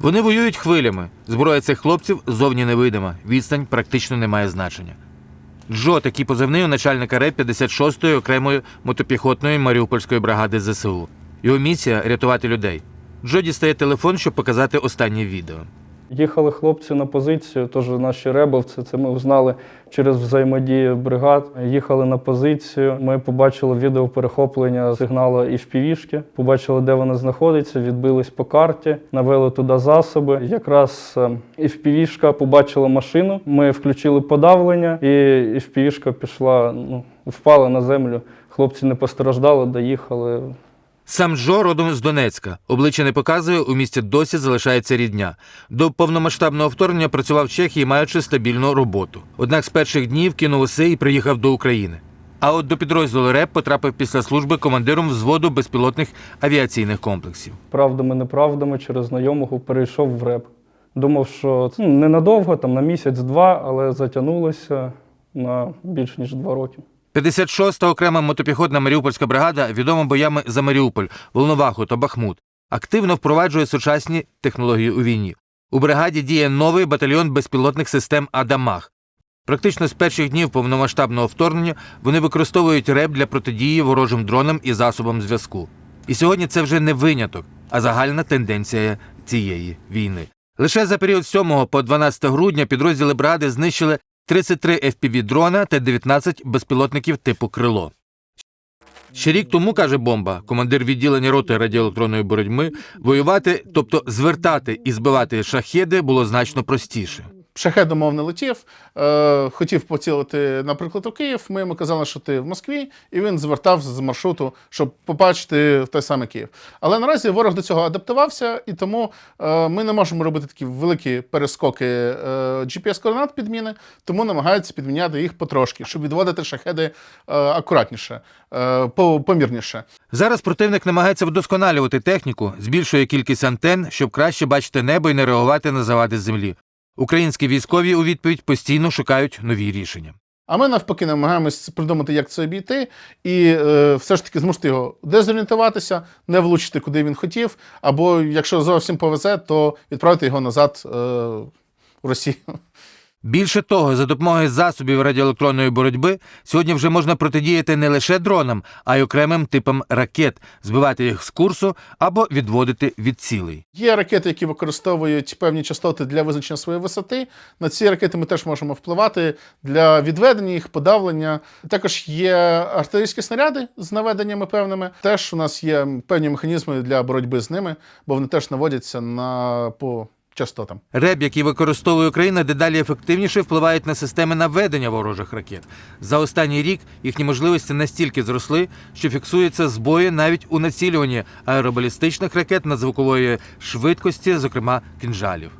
Вони воюють хвилями. Зброя цих хлопців зовні невидима. Відстань практично не має значення. Джо такий позивний у начальника РЕП 56-ї окремої мотопіхотної Маріупольської бригади ЗСУ. Його місія рятувати людей. Джо дістає телефон, щоб показати останнє відео. Їхали хлопці на позицію, теж наші ребовці. Це ми узнали через взаємодію бригад. Їхали на позицію. Ми побачили відео перехоплення сигналу і впівішки. Побачили, де вона знаходиться, відбились по карті, навели туди засоби. Якраз е, і впівішка побачила машину. Ми включили подавлення, і впівішка пішла, ну, впала на землю. Хлопці не постраждали, доїхали. Сам Джо родом з Донецька. Обличчя не показує, у місті досі залишається рідня. До повномасштабного вторгнення працював в Чехії, маючи стабільну роботу. Однак з перших днів кинув усе і приїхав до України. А от до підрозділу РЕП потрапив після служби командиром взводу безпілотних авіаційних комплексів. правдами, неправдами через знайомого перейшов в реп. Думав, що це ну, ненадовго, там на місяць-два, але затягнулося на більш ніж два роки. 56-та окрема мотопіхотна Маріупольська бригада відома боями за Маріуполь, Волноваху та Бахмут. Активно впроваджує сучасні технології у війні. У бригаді діє новий батальйон безпілотних систем Адамах. Практично з перших днів повномасштабного вторгнення вони використовують РЕП для протидії ворожим дронам і засобам зв'язку. І сьогодні це вже не виняток, а загальна тенденція цієї війни. Лише за період з 7 по 12 грудня підрозділи бригади знищили 33 FPV-дрона та 19 безпілотників типу крило. Ще рік тому, каже бомба, командир відділення роти радіоелектронної боротьби, воювати, тобто звертати і збивати шахеди, було значно простіше. Шахет домов не летів, е, хотів поцілити, наприклад, у Київ. Ми йому казали, що ти в Москві, і він звертав з маршруту, щоб побачити в той самий Київ. Але наразі ворог до цього адаптувався, і тому е, ми не можемо робити такі великі перескоки е, GPS-координат підміни, тому намагаються підміняти їх потрошки, щоб відводити шахеди е, акуратніше, е, помірніше. Зараз противник намагається вдосконалювати техніку, збільшує кількість антен, щоб краще бачити небо і не реагувати на завади землі. Українські військові у відповідь постійно шукають нові рішення. А ми навпаки намагаємось придумати, як це обійти, і е, все ж таки змусити його дезорієнтуватися, не влучити, куди він хотів, або якщо зовсім повезе, то відправити його назад е, у Росію. Більше того, за допомогою засобів радіоелектронної боротьби сьогодні вже можна протидіяти не лише дронам, а й окремим типам ракет, збивати їх з курсу або відводити від цілей. Є ракети, які використовують певні частоти для визначення своєї висоти. На ці ракети ми теж можемо впливати для відведення їх, подавлення. Також є артилерійські снаряди з наведеннями певними. Теж у нас є певні механізми для боротьби з ними, бо вони теж наводяться на по частотам. РЕБ, який використовує Україна, дедалі ефективніше впливають на системи наведення ворожих ракет. За останній рік їхні можливості настільки зросли, що фіксуються збої навіть у націлюванні аеробалістичних ракет надзвукової швидкості, зокрема кінжалів.